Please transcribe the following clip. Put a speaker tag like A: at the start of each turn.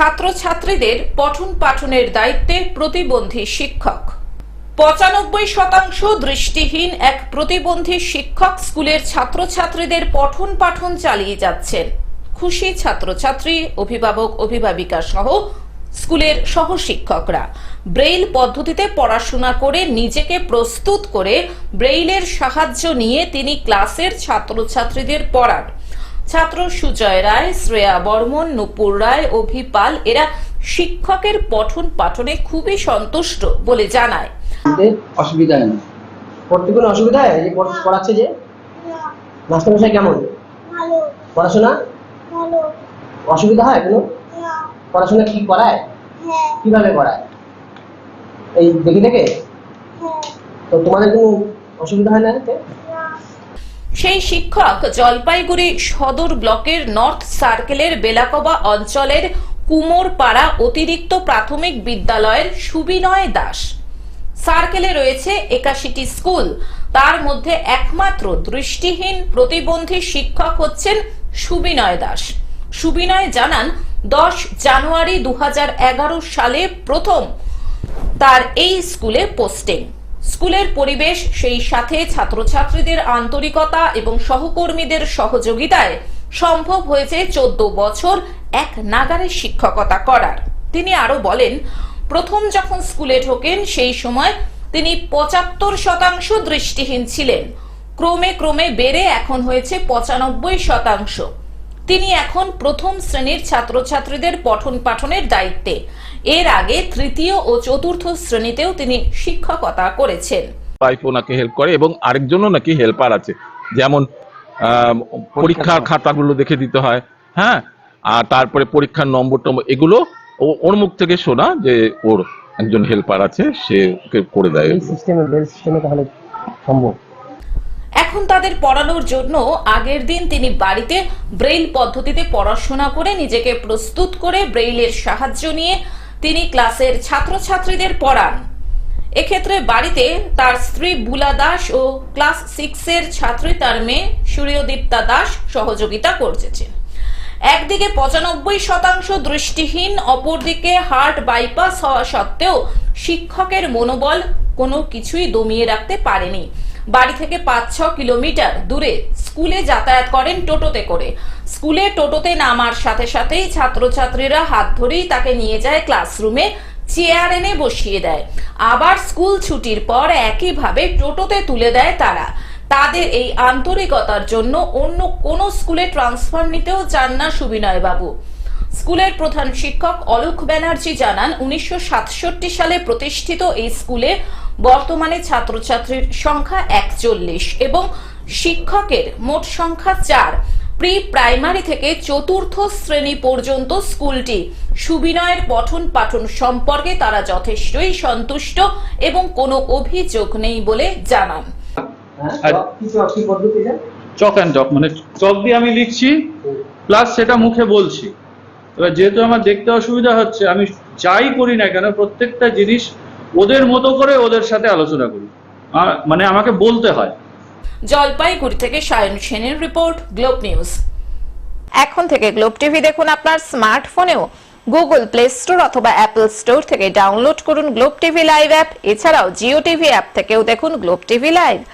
A: ছাত্রছাত্রীদের পঠন পাঠনের দায়িত্বে প্রতিবন্ধী শিক্ষক। পঁচানব্বই শতাংশ দৃষ্টিহীন এক প্রতিবন্ধী শিক্ষক স্কুলের ছাত্রছাত্রীদের পঠন পাঠন চালিয়ে যাচ্ছেন। খুশি ছাত্রছাত্রী, অভিভাবক, অভিভাবিকা সহ স্কুলের সহশিক্ষকরা। ব্রেইল পদ্ধতিতে পড়াশোনা করে নিজেকে প্রস্তুত করে ব্রেইলের সাহায্য নিয়ে তিনি ক্লাসের ছাত্রছাত্রীদের পড়ান। ছাত্র সুজয় রায় শ্রেয়া বর্মন নুপুর রায় অভিপাল এরা শিক্ষকের পঠন পাঠনে খুবই সন্তুষ্ট বলে জানায়।
B: অসুবিধা হয় না
C: পড়তে কোনো অসুবিধা? হয় এই যে পড়াচ্ছে যে? মাস্টারমশাই কেমন? পড়াশোনা? অসুবিধা হয় কোনো? পড়াশোনা কি করায়? কীভাবে করায়? এই দেখে দেখে?
D: হ্যাঁ
C: তো তোমাদের কোনো অসুবিধা হয় না এতে?
D: না
A: সেই শিক্ষক জলপাইগুড়ি সদর ব্লকের নর্থ সার্কেলের বেলাকবা অঞ্চলের কুমোরপাড়া অতিরিক্ত প্রাথমিক বিদ্যালয়ের সুবিনয় দাস। সার্কেলে রয়েছে একাশিটি স্কুল। তার মধ্যে একমাত্র দৃষ্টিহীন প্রতিবন্ধী শিক্ষক হচ্ছেন সুবিনয় দাস। সুবিনয় জানান, দশ জানুয়ারি দু হাজার এগারো সালে প্রথম তার এই স্কুলে পোস্টিং। স্কুলের পরিবেশ, সেই সাথে ছাত্রছাত্রীদের আন্তরিকতা এবং সহকর্মীদের সহযোগিতায় সম্ভব হয়েছে চোদ্দ বছর এক নাগারে শিক্ষকতা করার। তিনি আরও বলেন, প্রথম যখন স্কুলে ঢোকেন, সেই সময় তিনি পঁচাত্তর শতাংশ দৃষ্টিহীন ছিলেন। ক্রমে ক্রমে বেড়ে এখন হয়েছে পঁচানব্বই শতাংশ। তিনি এখন প্রথম শ্রেণির ছাত্রছাত্রীদের পঠন পাঠনের দায়িত্বে। এর আগে তৃতীয় ও চতুর্থ শ্রেণীতেও তিনি শিক্ষকতা করেছেন।
E: ওয়াইফ ওনাকে হেল্প করে এবং আরেকজনও নাকি হেল্পার আছে। যেমন পরীক্ষার খাতাগুলো দেখে দিতে হয় হ্যাঁ? আর তারপরে পরীক্ষার নম্বর টম্বর এগুলো ও- ওর মুখ থেকে শোনা যে ওর একজন হেল্পার আছে সে ওকে করে দেয়
C: সিস্টেমে বেল সিস্টেমে তাহলে সম্ভব?
A: এখন তাদের পড়ানোর জন্য আগের দিন তিনি বাড়িতে ব্রেইল পদ্ধতিতে পড়াশোনা করে নিজেকে প্রস্তুত করে ব্রেইলের সাহায্য নিয়ে তিনি ক্লাসের ছাত্রছাত্রীদের পড়ান। এক্ষেত্রে বাড়িতে তার স্ত্রী বুলা দাস ও ক্লাস সিক্সের ছাত্রী তার মেয়ে সূর্যদীপ্তা দাস সহযোগিতা করছেন। একদিকে পঁচানব্বই শতাংশ দৃষ্টিহীন, অপরদিকে হার্ট বাইপাস হওয়া সত্ত্বেও শিক্ষকের মনোবল কোনো কিছুই দমিয়ে রাখতে পারেনি। বাড়ি থেকে পাঁচ, ছ কিলোমিটার দূরে স্কুলে যাতায়াত করেন টোটোতে করে। স্কুলে টোটোতে নামার সাথে সাথেই ছাত্রছাত্রীরা হাত ধরেই তাকে নিয়ে যায় ক্লাসরুমে, চেয়ার এনে বসিয়ে দেয়। আবার স্কুল ছুটির পর একইভাবে টোটোতে তুলে দেয় তারা। তাদের এই আন্তরিকতার জন্য অন্য কোনো স্কুলে ট্রান্সফার নিতেও চান না সুবিনয় বাবু স্কুলের প্রধান শিক্ষক অলোক ব্যানার্জি জানান উনিশশো সাতষট্টি সালে প্রতিষ্ঠিত এই স্কুলে বর্তমানে ছাত্রছাত্রীর সংখ্যা একচল্লিশ এবং শিক্ষকের মোট সংখ্যা চার। প্রি প্রাইমারি থেকে চতুর্থ শ্রেণি পর্যন্ত স্কুলটি সুবিনয়ের পঠন পাঠন সম্পর্কে তারা যথেষ্টই সন্তুষ্ট এবং কোনো অভিযোগ নেই বলে জানান।
C: হ্যাঁ
F: চক অ্যান্ড চক মানে চক দিয়ে আমি লিখছি প্লাস সেটা মুখে বলছি। এবার যেহেতু আমার দেখতে অসুবিধা হচ্ছে আমি যাই করি না কেন প্রত্যেকটা জিনিস ওদের মতো করে ওদের সাথে আলোচনা করি। মানে আমাকে বলতে হয়।
A: জলপাইগুড়ি থেকে সায়ন সেনের রিপোর্ট গ্লোব নিউজ। এখন থেকে গ্লোব টিভি দেখুন আপনার স্মার্টফোনেও। গুগল প্লে স্টোর অথবা অ্যাপল স্টোর থেকে ডাউনলোড করুন গ্লোব টিভি লাইভ অ্যাপ। এছাড়াও জিও টিভি অ্যাপ থেকেও দেখুন গ্লোব টিভি লাইভ।